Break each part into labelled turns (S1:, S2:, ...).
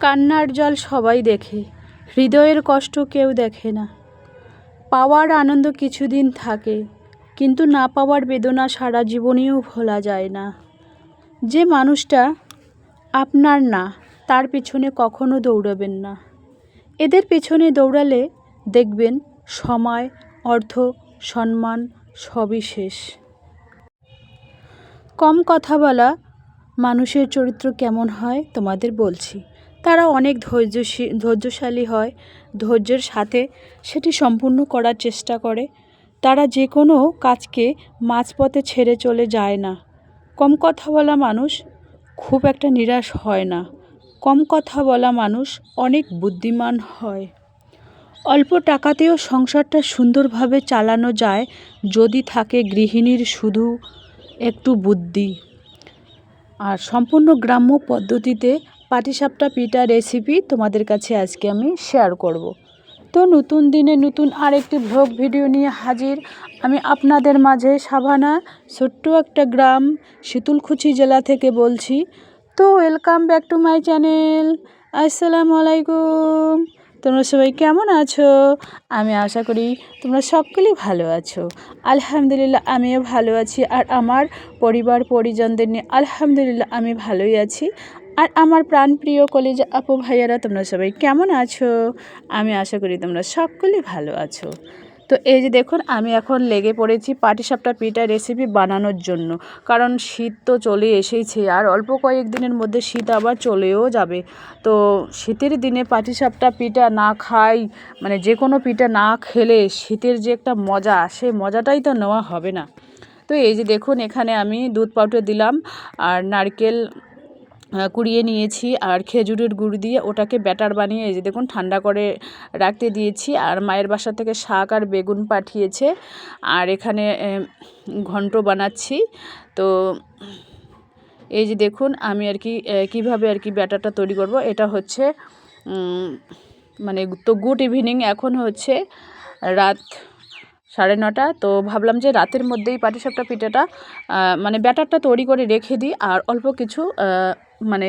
S1: কান্নার জল সবাই দেখে, হৃদয়ের কষ্ট কেউ দেখে না। পাওয়ার আনন্দ কিছুদিন থাকে, কিন্তু না পাওয়ার বেদনা সারা জীবনেও ভোলা যায় না। যে মানুষটা আপনার না, তার পিছনে কখনো দৌড়াবেন না। এদের পেছনে দৌড়ালে দেখবেন সময়, অর্থ, সম্মান সবই শেষ। কম কথা বলা মানুষের চরিত্র কেমন হয় তোমাদের বলছি। তারা অনেক ধৈর্যশী, ধৈর্যশালী হয়, ধৈর্যের সাথে সেটি সম্পূর্ণ করার চেষ্টা করে। তারা যে কোনো কাজকে মাঝপথে ছেড়ে চলে যায় না। কম কথা বলা মানুষ খুব একটা নিরাশ হয় না। কম কথা বলা মানুষ অনেক বুদ্ধিমান হয়। অল্প টাকাতেও সংসারটা সুন্দরভাবে চালানো যায় যদি থাকে গৃহিণীর শুধু একটু বুদ্ধি। আর সম্পূর্ণ গ্রাম্য পদ্ধতিতে পাটিসাপটা পিঠা রেসিপি তোমাদের কাছে আজকে আমি শেয়ার করব। তো নতুন দিনে নতুন আরেকটি ভ্লগ ভিডিও নিয়ে হাজির। আমি আপনাদের মাঝে সাভানা, ছোট্ট একটা গ্রাম, শীতলকুচি জেলা থেকে বলছি। তো welcome back to my channel আসসালামু আলাইকুম। তোমরা সবাই কেমন আছো? আমি আশা করি তোমরা সকলেই ভালো আছো। আলহামদুলিল্লাহ, আমিও ভালো আছি। আর আমার পরিবার পরিজনদের নিয়ে আলহামদুলিল্লাহ, আমি ভালোই আছি। আর আমার প্রাণপ্রিয় কলেজ আপু ভাইয়ারা, তোমরা সবাই কেমন আছো? আমি আশা করি তোমরা সকলেই ভালো আছো। তো এই যে দেখুন, আমি এখন লেগে পড়েছি পাটিসাপটা পিঠা রেসিপি বানানোর জন্য। কারণ শীত তো চলে এসেছে, আর অল্প কয়েকদিনের মধ্যে শীত আবার চলেও যাবে। তো শীতের দিনে পাটিসাপটা পিঠা না খাই মানে যে কোনো পিঠা না খেলে শীতের যে একটা মজা, সেই মজাটাই তো নেওয়া হবে না। তো এই যে দেখুন, এখানে আমি দুধ পাউডার দিলাম, আর নারকেল কুড়িয়ে নিয়েছি আর খেজুরের গুড় দিয়ে ওটাকে ব্যাটার বানিয়ে এই যে দেখুন ঠান্ডা করে রাখতে দিয়েছি আর মায়ের বাসা থেকে শাক আর বেগুন পাঠিয়েছে আর এখানে ঘন্ট বানাচ্ছি। তো এই যে দেখুন আমি আর কি কীভাবে আর কি ব্যাটারটা তৈরি করব, এটা হচ্ছে মানে তো গুড ইভিনিং, এখন হচ্ছে রাত সাড়ে নটা। তো ভাবলাম যে রাতের মধ্যেই পাটিসাপটা পিঠাটা মানে ব্যাটারটা তৈরি করে রেখে দিই আর অল্প কিছু মানে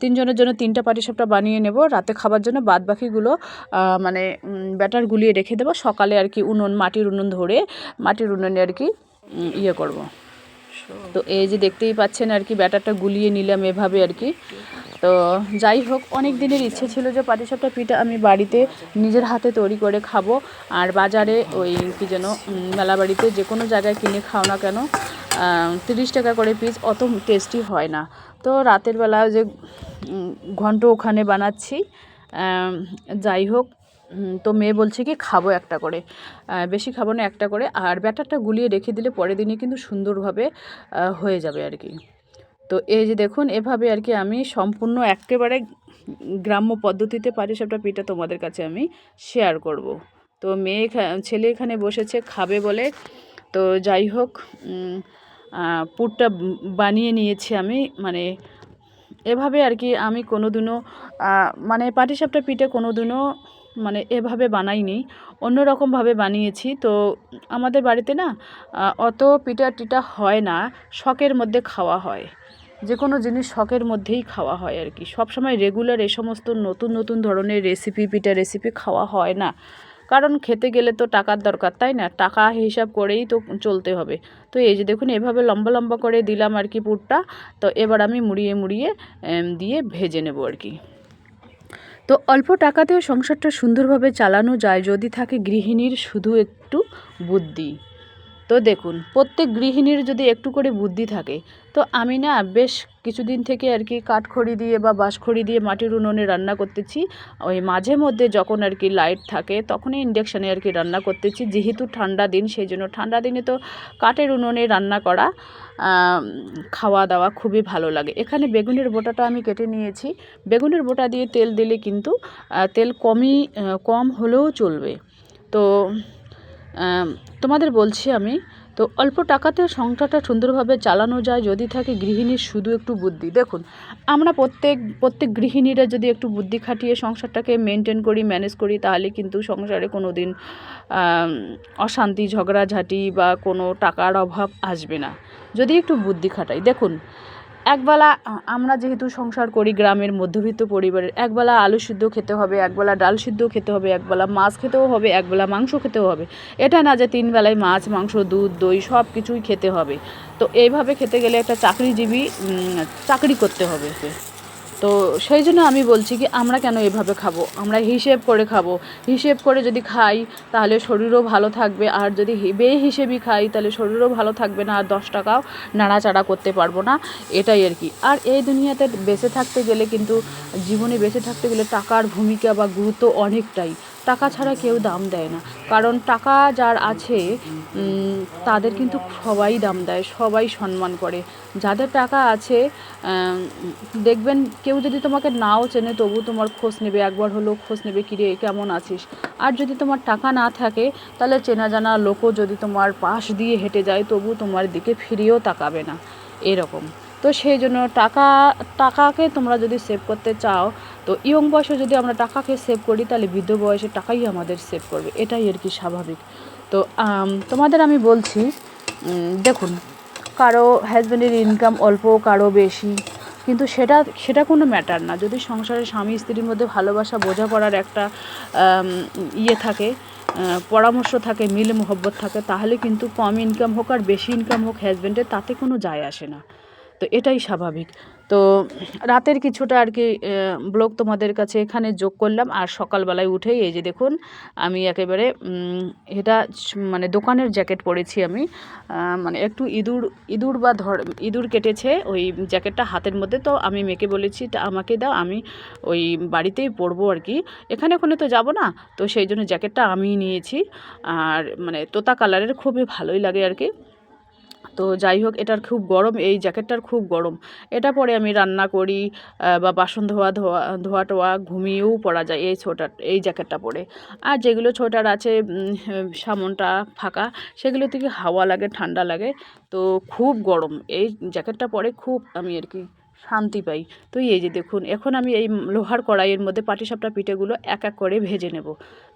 S1: তিনজনের জন্য তিনটা পাটিসাপটা বানিয়ে নেব। রাতে খাবার জন্য বাদ বাকিগুলো মানে ব্যাটার গুলিয়ে রেখে দেবো। সকালে আর কি উনুন, মাটির উনুন ধরে, মাটির উনুনে আর কি ইয়ে করব। তো এই যে দেখতেই পাচ্ছেন আর কি, ব্যাটারটা গুলিয়ে নিলাম এভাবে আর কি। তো যাই হোক অনেক দিনের ইচ্ছে ছিল যে পাটিসাপটা পিঠা আমি বাড়িতে নিজের হাতে তৈরি করে খাব। আর বাজারে ওই কি যেন মেলা বাড়িতে যে কোনো জায়গায় কিনে খাও না কেন তিরিশ টাকা করে পিস অত টেস্টি হয় না। তো রাতের বেলা যে ঘন্ট ওখানে বানাচ্ছি। যাই হোক তো মেয়ে বলছে কি, খাব একটা করে। বেশি খাব না, একটা করে। আর ব্যাটারটা গুলিয়ে রেখে দিলে পরের দিনই কিন্তু সুন্দরভাবে হয়ে যাবে আর কি। তো এই যে দেখুন, এভাবে আর কি আমি সম্পূর্ণ একেবারে গ্রাম্য পদ্ধতিতে পাটিসাপটা পিঠা তোমাদের কাছে আমি শেয়ার করব। তো মেয়ে ছেলে এখানে বসেছে, খাবে বলে। তো যাই হোক পুরটা বানিয়ে নিয়েছি আমি। মানে এভাবে আর কি আমি কোনো দিনও মানে পাটিসাপটা পিঠে কোনো দিনও মানে এভাবে বানাইনি। অন্যরকমভাবে বানিয়েছি। তো আমাদের বাড়িতে না অত পিঠা টিটা হয় না। শখের মধ্যে খাওয়া হয়। যে কোনো জিনিস শখের মধ্যেই খাওয়া হয় আর কি। সবসময় রেগুলার এ সমস্ত নতুন নতুন ধরনের রেসিপি পিঠা রেসিপি খাওয়া হয় না। কারণ খেতে গেলে তো টাকার দরকার, তাই না? টাকা হিসাব করেই তো চলতে হবে। তো এই যে দেখুন, এভাবে লম্বা লম্বা করে দিলাম আর কি পুরটা। তো এবার আমি মুড়িয়ে মুড়িয়ে দিয়ে ভেজে নেব আর কি। তো অল্প টাকাতেও সংসারটা সুন্দরভাবে চালানো যায় যদি থাকে গৃহিণীর শুধু একটু বুদ্ধি। তো দেখুন, প্রত্যেক গৃহিণীর যদি একটু করে বুদ্ধি থাকে, তো আমি না বেশ কিছুদিন থেকে আর কি কাঠখড়ি দিয়ে বা বাঁশখড়ি দিয়ে মাটির উনুনে রান্না করতেছি। ওই মাঝে মধ্যে যখন আর কি লাইট থাকে, তখনই ইন্ডাকশানে আর কি রান্না করতেছি। যেহেতু ঠান্ডা দিন, সেই জন্য ঠান্ডা দিনে তো কাঠের উনুনে রান্না করা খাওয়া দাওয়া খুবই ভালো লাগে। এখানে বেগুনের বোটাটা আমি কেটে নিয়েছি। বেগুনের বোটা দিয়ে তেল দিলে কিন্তু তেল কমই কম হলেও চলবে। তো তোমাদের বলছি আমি, তো অল্প টাকাতেও সংসারটা সুন্দরভাবে চালানো যায় যদি থাকে গৃহিণীর শুধু একটু বুদ্ধি। দেখুন, আমরা প্রত্যেক প্রত্যেক গৃহিণীরা যদি একটু বুদ্ধি খাটিয়ে সংসারটাকে মেনটেন করি ম্যানেজ করি, তাহলে কিন্তু সংসারে কোনো দিন অশান্তি, ঝগড়াঝাটি বা কোনো টাকার অভাব আসবে না। যদি একটু বুদ্ধি খাটাই। দেখুন একবেলা, আমরা যেহেতু সংসার করি গ্রামের মধ্যবিত্ত পরিবারের, একবেলা আলু সিদ্ধ খেতে হবে, একবেলা ডাল সিদ্ধ খেতে হবে, একবেলা মাছ খেতেও হবে, একবেলা মাংস খেতেও হবে। এটা না যে তিন বেলায় মাছ, মাংস, দুধ, দই সব কিছুই খেতে হবে। তো এইভাবে খেতে গেলে একটা চাকরিজীবী চাকরি করতে হবে। তো সেই জন্য আমি বলছি কি, আমরা কেন এভাবে খাব? আমরা হিসেব করে খাব। হিসেব করে যদি খাই, তাহলে শরীরও ভালো থাকবে। আর যদি বে হিসেবেই খাই, তাহলে শরীরও ভালো থাকবে না। আর দশ টাকাও নাড়াচাড়া করতে পারব না। এটাই আর কি। আর এই দুনিয়াতে বেঁচে থাকতে গেলে কিন্তু, জীবনে বেঁচে থাকতে গেলে টাকার ভূমিকা বা গুরুত্ব অনেকটাই। টাকা ছাড়া কেউ দাম দেয় না। কারণ টাকা যার আছে তাদের কিন্তু সবাই দাম দেয়, সবাই সম্মান করে। যাদের টাকা আছে দেখবেন কেউ যদি তোমাকে নাও চেনে, তবু তোমার খোঁজ নেবে, একবার হলেও খোঁজ নেবে, কিরে, কেমন আছিস? আর যদি তোমার টাকা না থাকে, তাহলে চেনা জানা লোকও যদি তোমার পাশ দিয়ে হেঁটে যায়, তবু তোমার দিকে ফিরেও তাকাবে না। এরকম। তো সেই জন্য টাকা, টাকাকে তোমরা যদি সেভ করতে চাও, তো ইয়ং বয়সে যদি আমরা টাকাকে সেভ করি, তাহলে বৃদ্ধ বয়সে টাকাই আমাদের সেভ করবে। এটাই আর কি স্বাভাবিক। তো তোমাদের আমি বলছি দেখুন, কারও হাজব্যান্ডের ইনকাম অল্প, কারও বেশি, কিন্তু সেটা সেটা কোনো ম্যাটার না। যদি সংসারে স্বামী স্ত্রীর মধ্যে ভালোবাসা, বোঝাপড়ার একটা ইয়ে থাকে পরামর্শ থাকে মিল মোহব্বত থাকে, তাহলে কিন্তু কম ইনকাম হোক আর বেশি ইনকাম হোক হাজব্যান্ডের তাতে কোনো যায় আসে না। তো এটাই স্বাভাবিক। তো রাতের কিছুটা আর কি ব্লগ তোমাদের কাছে এখানে যোগ করলাম। আর সকালবেলায় উঠেই এই যে দেখুন, আমি একেবারে এটা মানে দোকানের জ্যাকেট পরেছি আমি। মানে একটু ইঁদুর ইঁদুর বা ধর, ইঁদুর কেটেছে ওই জ্যাকেটটা হাতের মধ্যে। তো আমি মেয়েকে বলেছি, "তা আমাকে দাও, আমি ওই বাড়িতেই পরবো আর কি। এখানে ওখানে তো যাব না। তো সেই জন্য জ্যাকেটটা আমিই নিয়েছি। আর মানে তোতা কালারের খুবই ভালোই লাগে আর কি। তো যাই হোক, এটার খুব গরম, এই জ্যাকেটটার খুব গরম। এটা পরে আমি রান্না করি বা বাসন ধোয়া ধোয়া ধোয়া টোয়া ঘুমিয়েও পরা যায় এই ছোটার, এই জ্যাকেটটা পরে। আর যেগুলো ছোটার আছে সামনটা ফাঁকা, সেগুলো থেকে হাওয়া লাগে, ঠান্ডা লাগে, তো খুব গরম। এই জ্যাকেটটা পরে খুব আমি আর কি শান্তি পাই। তো এই যে দেখুন, এখন আমি এই লোহার কড়াইয়ের মধ্যে পাটিসাপটা পিঠেগুলো এক এক করে ভেজে নেব।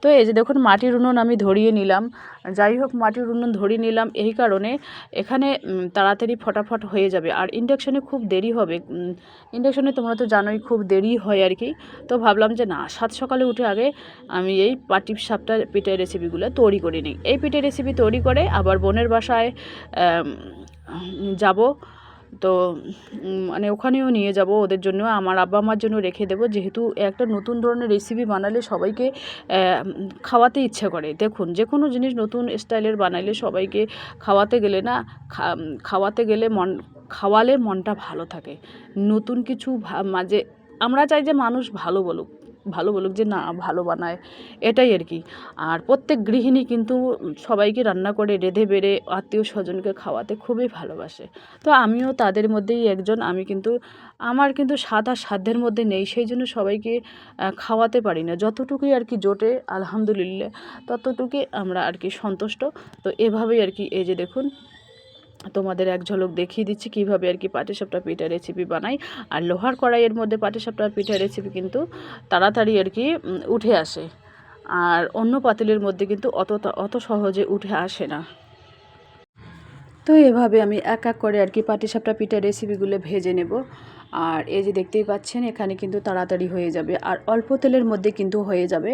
S1: তো এই যে দেখুন, মাটির উনুন আমি ধরিয়ে নিলাম। যাই হোক, মাটির উনুন ধরিয়ে নিলাম। এই কারণে এখানে তাড়াতাড়ি ফটাফট হয়ে যাবে। আর ইন্ডাকশনে খুব দেরি হবে। ইন্ডাকশনে তোমরা তো জানোই খুব দেরি হয় আর কি। তো ভাবলাম যে না, সাত সকালে উঠে আগে আমি এই পাটি সাপটা পিঠের রেসিপিগুলো তৈরি করে নিই। এই পিঠের রেসিপি তৈরি করে আবার বোনের বাসায় যাব। তো মানে ওখানেও নিয়ে যাব ওদের জন্য। আমার আব্বা আমার জন্য রেখে দেবো। যেহেতু একটা নতুন ধরনের রেসিপি বানালে সবাইকে খাওয়াতে ইচ্ছে করে। দেখুন যে কোনো জিনিস নতুন স্টাইলের বানাইলে সবাইকে খাওয়াতে গেলে না খাওয়াতে গেলে মন, খাওয়ালে মনটা ভালো থাকে। নতুন কিছু মাঝে আমরা চাই যে মানুষ ভালো বলুক। ভালো বলুক যে না, ভালো বানায়, এটাই আর কি। আর প্রত্যেক গৃহিণী কিন্তু সবাইকে রান্না করে, রেঁধে বেড়ে আত্মীয় স্বজনকে খাওয়াতে খুবই ভালোবাসে। তো আমিও তাদের মধ্যেই একজন, আমি কিন্তু, আমার কিন্তু স্বাদ আর সাধ্যের মধ্যে নেই, সেই জন্য সবাইকে খাওয়াতে পারি না। যতটুকুই আর কি জোটে, আলহামদুলিল্লাহ, ততটুকুই আমরা আর কি সন্তুষ্ট। তো এভাবেই আর কি, এই যে দেখুন তোমাদের এক ঝলক দেখিয়ে দিচ্ছি কীভাবে আর কি পাটিসাপটা পিঠা রেসিপি বানাই। আর লোহার কড়াইয়ের মধ্যে পাটিসাপটা পিঠা রেসিপি কিন্তু তাড়াতাড়ি আর কি উঠে আসে। আর অন্য পাতিলের মধ্যে কিন্তু অত অত সহজে উঠে আসে না। তো এভাবে আমি এক এক করে আর কি পাটিসাপটা পিঠা রেসিপিগুলো ভেজে নেব। আর এই যে দেখতেই পাচ্ছেন, এখানে কিন্তু তাড়াতাড়ি হয়ে যাবে। আর অল্প তেলের মধ্যে কিন্তু হয়ে যাবে।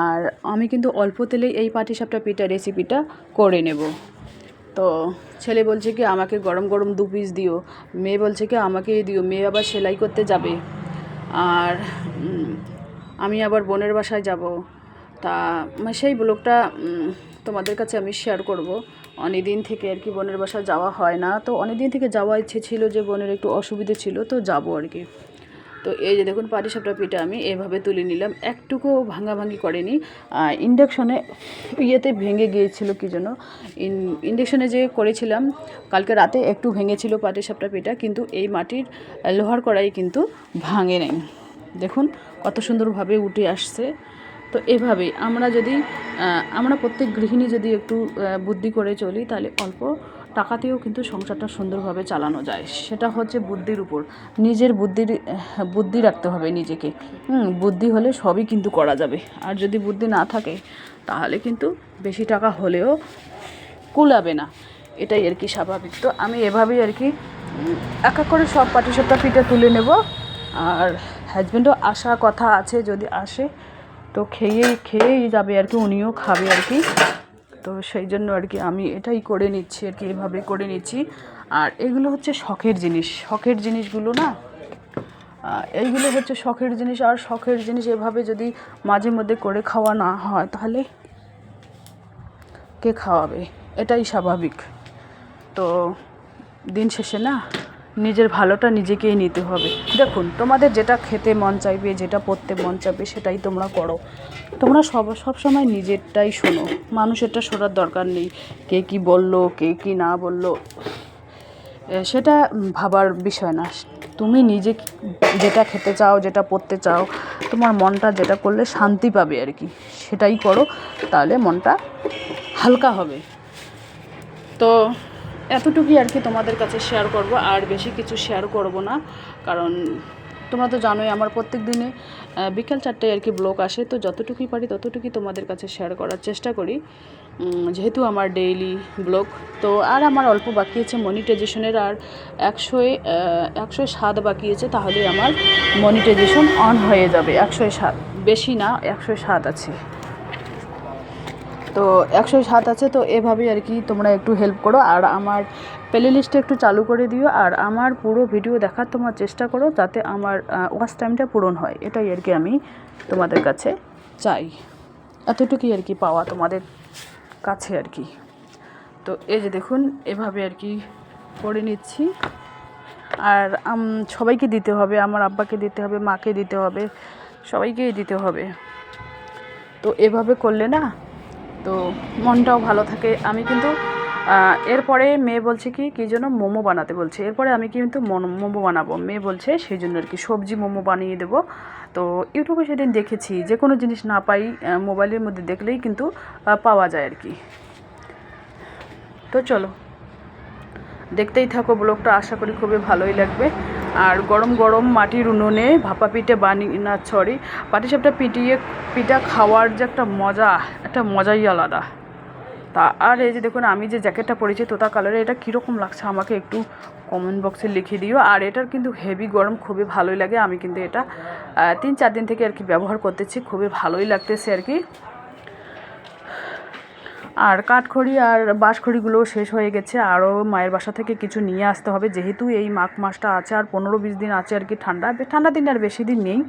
S1: আর আমি কিন্তু অল্প তেলেই এই পাটিসাপটা পিঠা রেসিপিটা করে নেব। তো ছেলে বলছে কি, আমাকে গরম গরম দু পিস দিও। মেয়ে বলছে কি আমাকে দিও। মেয়ে আবার সেলাই করতে যাবে। আর আমি আবার বোনের বাসায় যাব। তা সেই ব্লগটা তোমাদের কাছে আমি শেয়ার করব। অনেক দিন থেকে আর কি বোনের বাসায় যাওয়া হয় না। তো অনেক দিন থেকে যাওয়া ইচ্ছে ছিল যে বোনের একটু অসুবিধে ছিল, তো যাব আর কি। তো এই যে দেখুন পাটিসাপটা পিঠা আমি এভাবে তুলে নিলাম। একটুকু ভাঙাভাঙি করেনি। ইন্ডাকশনে ইয়েতে ভেঙে গিয়েছিল কি যেন। ইন্ডাকশনে যে করেছিলাম, কালকে রাতে একটু ভেঙেছিল পাটিসাপটা পিঠা, কিন্তু এই মাটির লোহার কড়াই কিন্তু ভাঙে নেই। দেখুন কত সুন্দরভাবে উঠে আসছে। তো এভাবেই আমরা যদি আমরা প্রত্যেক গৃহিণী যদি একটু বুদ্ধি করে চলি, তাহলে অল্প টাকাতেও কিন্তু সংসারটা সুন্দরভাবে চালানো যায়। সেটা হচ্ছে বুদ্ধির উপর। নিজের বুদ্ধির, বুদ্ধি রাখতে হবে নিজেকে। বুদ্ধি হলে সবই কিন্তু করা যাবে। আর যদি বুদ্ধি না থাকে, তাহলে কিন্তু বেশি টাকা হলেও কুলাবে না। এটাই আর কি স্বাভাবিক। তো আমি এভাবেই আর কি এক এক করে সব পাটিসাপটা পিঠে তুলে নেব। আর হাজব্যান্ডও আসা কথা আছে, যদি আসে, তো খেয়েই খেয়েই যাবে আর কি, উনিও খাবে আর কি। তো সেই জন্য আর কি আমি এটাই করে নিচ্ছি আর কি, এভাবে করে নিচ্ছি। আর এগুলো হচ্ছে শখের জিনিস। শখের জিনিসগুলো না এইগুলো হচ্ছে শখের জিনিস। আর শখের জিনিস এভাবে যদি মাঝে মধ্যে করে খাওয়া না হয়, তাহলে কে খাওয়াবে? এটাই স্বাভাবিক। তো দিন শেষে না নিজের ভালোটা নিজেকেই নিতে হবে। দেখুন, তোমাদের যেটা খেতে মন চাইবে, যেটা পড়তে মন চাইবে, সেটাই তোমরা করো। তোমরা সব সব সময় নিজেরটাই শোনো। মানুষেরটা শোনার দরকার নেই। কে কি বলল, কে কি না বলল সেটা ভাবার বিষয় না। তুমি নিজে যেটা খেতে চাও, যেটা পড়তে চাও, তোমার মনটা যেটা করলে শান্তি পাবে আর কি। সেটাই করো, তাহলে মনটা হালকা হবে। তো এতটুকুই আর কি তোমাদের কাছে শেয়ার করব, আর বেশি কিছু শেয়ার করব না, কারণ তোমরা তো জানোই আমার প্রত্যেক দিনে বিকেল চারটায় আর কি ব্লগ আসে, তো যতটুকুই পারি ততটুকুই তোমাদের কাছে শেয়ার করার চেষ্টা করি। যেহেতু আমার ডেইলি ব্লগ তো আর আমার অল্প বাকি আছে মনিটাইজেশনের আর একশোয় একশো সাত বাকি আছে তাহলে আমার মনিটাইজেশন অন হয়ে যাবে একশো সাত। বেশি না একশো সাত আছে। তো একশো সাত আছে, তো এভাবেই আর কি তোমরা একটু হেল্প করো। আর আমার প্লে লিস্টে একটু চালু করে দিও, আর আমার পুরো ভিডিও দেখার তোমার চেষ্টা করো যাতে আমার ওয়াচ টাইমটা পূরণ হয়। এটাই আর কি আমি তোমাদের কাছে চাই। এতটুকুই আর কি পাওয়া তোমাদের কাছে আর কি। তো এই যে দেখুন, এভাবে আর কি করে নিচ্ছি। আর সবাইকে দিতে হবে, আমার আব্বাকে দিতে হবে, মাকে দিতে হবে, সবাইকেই দিতে হবে। তো এভাবে করলে না তো মনটাও ভালো থাকে। আমি কিন্তু এরপরে মেয়ে বলছে কি, কী যেন মোমো বানাতে বলছে। এরপরে আমি কিন্তু মোমো বানাবো। মেয়ে বলছে, সেই জন্য আর কি সবজি মোমো বানিয়ে দেবো। তো ইউটিউবে সেদিন দেখেছি, যে কোনো জিনিস না পাই মোবাইলের মধ্যে দেখলেই কিন্তু পাওয়া যায় আর কি। তো চলো, দেখতেই থাকো, ব্লগটা আশা করি খুবই ভালোই লাগবে। আর গরম গরম মাটির উনুনে ভাপা পিঠে বানিয়ে না সরি পাটিসাপটা পিটিয়ে, পিঠা খাওয়ার যে একটা মজা, একটা মজাই আলাদা। তা, আর এই যে দেখুন, আমি যে জ্যাকেটটা পরেছি তোতা কালারে এটা কীরকম লাগছে আমাকে একটু কমেন্ট বক্সে লিখে দিও। আর এটার কিন্তু হেভি গরম খুবই ভালোই লাগে, আমি কিন্তু এটা তিন চার দিন থেকে আর কি ব্যবহার করতেছি, খুবই ভালোই লাগতেছে আর কি। আর কাঠখড়ি আর বাঁশখড়িগুলো শেষ হয়ে গেছে। আরও মায়ের বাসা থেকে কিছু নিয়ে আসতে হবে। যেহেতু এই মাঘ মাসটা আছে, আর পনেরো বিশ দিন আছে আর কি ঠান্ডা। ঠান্ডা দিন আর বেশি দিন নেই।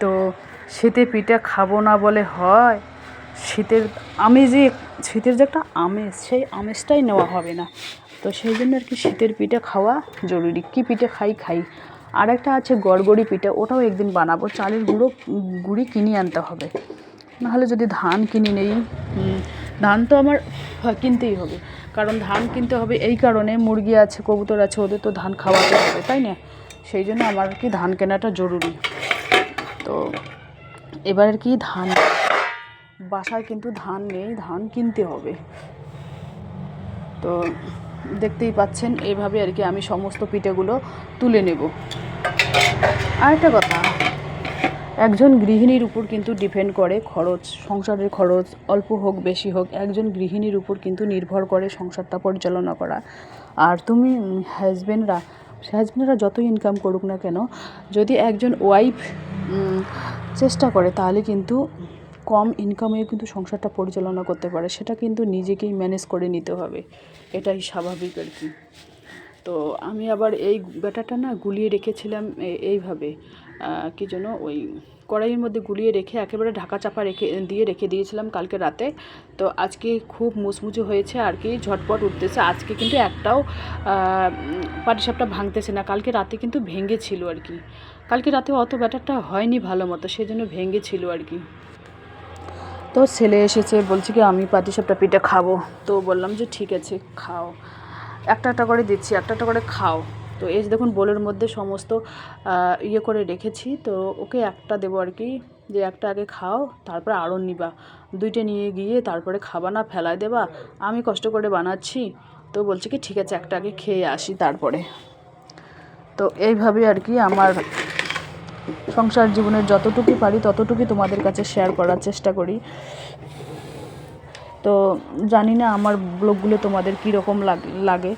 S1: তো শীতে পিঠা খাব না বলে হয়। শীতের আমেজে শীতের যে একটা আমেজ, সেই আমেজটাই নেওয়া হবে না। তো সেই জন্য আর কি শীতের পিঠে খাওয়া জরুরি। কী পিঠে খাই খাই। আর একটা আছে গড়গড়ি পিঠে, ওটাও একদিন বানাবো। চালের গুঁড়ো, গুঁড়ি কিনে আনতে হবে। নাহলে যদি ধান কিনে নেই ধান তো আমার কিনতেই হবে। কারণ ধান কিনতে হবে এই কারণে, মুরগি আছে, কবুতর আছে, ওদের তো ধান খাওয়াতে হবে, তাই না? সেই জন্য আমার আর কি ধান কেনাটা জরুরি। তো এবার কি ধান? বাসায় কিন্তু ধান নেই, ধান কিনতে হবে। তো দেখতেই পাচ্ছেন এইভাবে আর কি আমি সমস্ত পিঠেগুলো তুলে নেব। আরেকটা কথা একজন গৃহিণীর উপর কিন্তু ডিপেন্ড করে খরচ, সংসারের খরচ, অল্প হোক, বেশি হোক, একজন গৃহিণীর উপর কিন্তু নির্ভর করে সংসারটা পরিচালনা করা। আর তুমি হাজব্যান্ডরা হাজব্যান্ডরা যতই ইনকাম করুক না কেন, যদি একজন ওয়াইফ চেষ্টা করে, তাহলে কিন্তু কম ইনকামেও কিন্তু সংসারটা পরিচালনা করতে পারে। সেটা কিন্তু নিজেকেই ম্যানেজ করে নিতে হবে। এটাই স্বাভাবিক আর কি। তো আমি আবার এই ব্যাটাটা না গুলিয়ে রেখেছিলাম এইভাবে। কি যেন ওই কড়াইয়ের মধ্যে গুলিয়ে রেখে, একেবারে ঢাকা চাপা রেখে, দিয়ে রেখে দিয়েছিলাম কালকে রাতে। তো আজকে খুব মুচমুচে হয়েছে আর কি, ঝটপট উঠতেছে। আজকে কিন্তু একটাও পাটিসাপটা ভাঙতেছে না। কালকে রাতে কিন্তু ভেঙেছিল আর কি। কালকে রাতে অত ব্যাটারটা হয়নি ভালো মতো, সেজন্য ভেঙেছিল আর কি। তো ছেলে এসেছে, বলছে কি, আমি পাটিসাপটা পিঠে খাব। তো বললাম যে, ঠিক আছে, খাও। একটা একটা করে দিচ্ছি, একটা একটা করে খাও। তো এই যে দেখুন, বোলের মধ্যে সমস্ত ইয়ে করে রেখেছি। তো ওকে একটা দেবো আর কি, যে একটা আগে খাও, তারপরে আরও নিবা। দুইটা নিয়ে গিয়ে তারপরে খাবা না, ফেলায় দেবা। আমি কষ্ট করে বানাচ্ছি। তো বলছে কি, ঠিক আছে, একটা আগে খেয়ে আসি তারপরে। তো এইভাবে আর কি আমার সংসার জীবনের যতটুকু পারি ততটুকু তোমাদের কাছে শেয়ার করার চেষ্টা করি। তো জানি না আমার ব্লগগুলো তোমাদের কীরকম লাগে।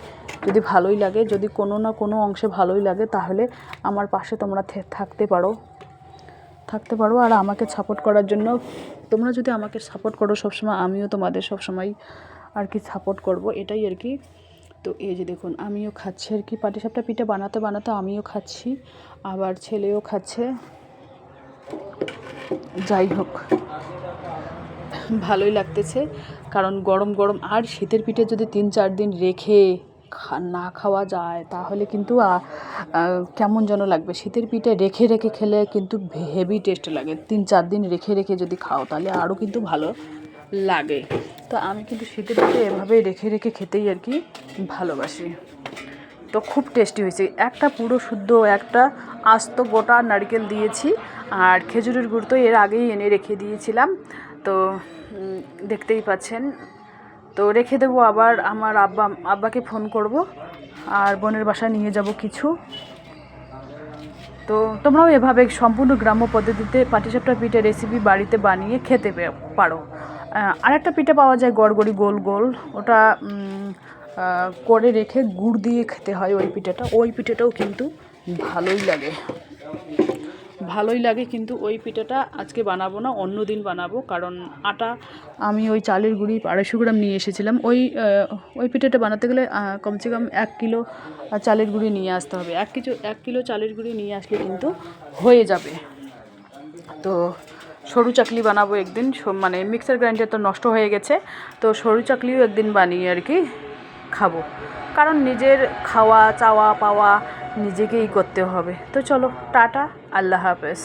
S1: যদি ভালোই লাগে, যদি কোনো না কোনো অংশে ভালোই লাগে, তাহলে আমার পাশে তোমরা থাকতে পারো। থাকতে পারো আর আমাকে সাপোর্ট করার জন্য। তোমরা যদি আমাকে সাপোর্ট করো সবসময়, আমিও তোমাদের সবসময় আর কি সাপোর্ট করব, এটাই আর কি। তো এই যে দেখুন, আমিও খাচ্ছি আর কি। পাটিসাপটা পিঠে বানাতে বানাতে আমিও খাচ্ছি, আবার ছেলেও খাচ্ছে। যাই হোক, ভালোই লাগতেছে। কারণ গরম গরম, আর শীতের পিঠে যদি তিন চার দিন রেখে না খাওয়া যায়, তাহলে কিন্তু কেমন যেন লাগবে। শীতের পিঠে রেখে রেখে খেলে কিন্তু হেভি টেস্ট লাগে। তিন, চার দিন রেখে রেখে যদি খাও, তাহলে আরও কিন্তু ভালো লাগে। তো আমি কিন্তু শীতের পিঠে এভাবেই রেখে রেখে খেতেই আর কি ভালোবাসি। তো খুব টেস্টি হয়েছে। একটা পুরো শুদ্ধ, একটা আস্ত গোটা নারকেল দিয়েছি আর খেজুরের গুড় তো এর আগেই এনে রেখে দিয়েছিলাম। তো দেখতেই পাচ্ছেন তো রেখে দেবো আবার আমার আব্বা আব্বাকে ফোন করব আর বোনের বাসায় নিয়ে যাব কিছু। তো তোমরাও এভাবে সম্পূর্ণ গ্রাম্য পদ্ধতিতে পাটিসাপটা পিঠে রেসিপি বাড়িতে বানিয়ে খেতে পারো। আহ, আরেকটা পিঠে পাওয়া যায় গড়গড়ি গোল গোল। ওটা করে রেখে গুড় দিয়ে খেতে হয় ওই পিঠেটা। ওই পিঠেটাও কিন্তু ভালোই লাগে। ভালোই লাগে কিন্তু ওই পিঠাটা আজকে বানাবো না, অন্য দিন বানাবো। কারণ আটা আমি ওই চালের গুঁড়ি আড়াইশো গ্রাম নিয়ে এসেছিলাম। ওই ওই পিঠাটা বানাতে গেলে কমসে কম এক কিলো চালের গুঁড়ি নিয়ে আসতে হবে। এক কিলো এক কিলো চালের গুঁড়ি নিয়ে আসলে কিন্তু হয়ে যাবে। তো সরু চাকলি বানাবো একদিন। মানে মিক্সার গ্রাইন্ডার তো নষ্ট হয়ে গেছে। তো সরু চাকলিও একদিন বানিয়ে আর কি খাব। কারণ নিজের খাওয়া, চাওয়া, পাওয়া নিজেকেই করতে হবে। তো চলো টাটা আল্লাহ হাফেজ।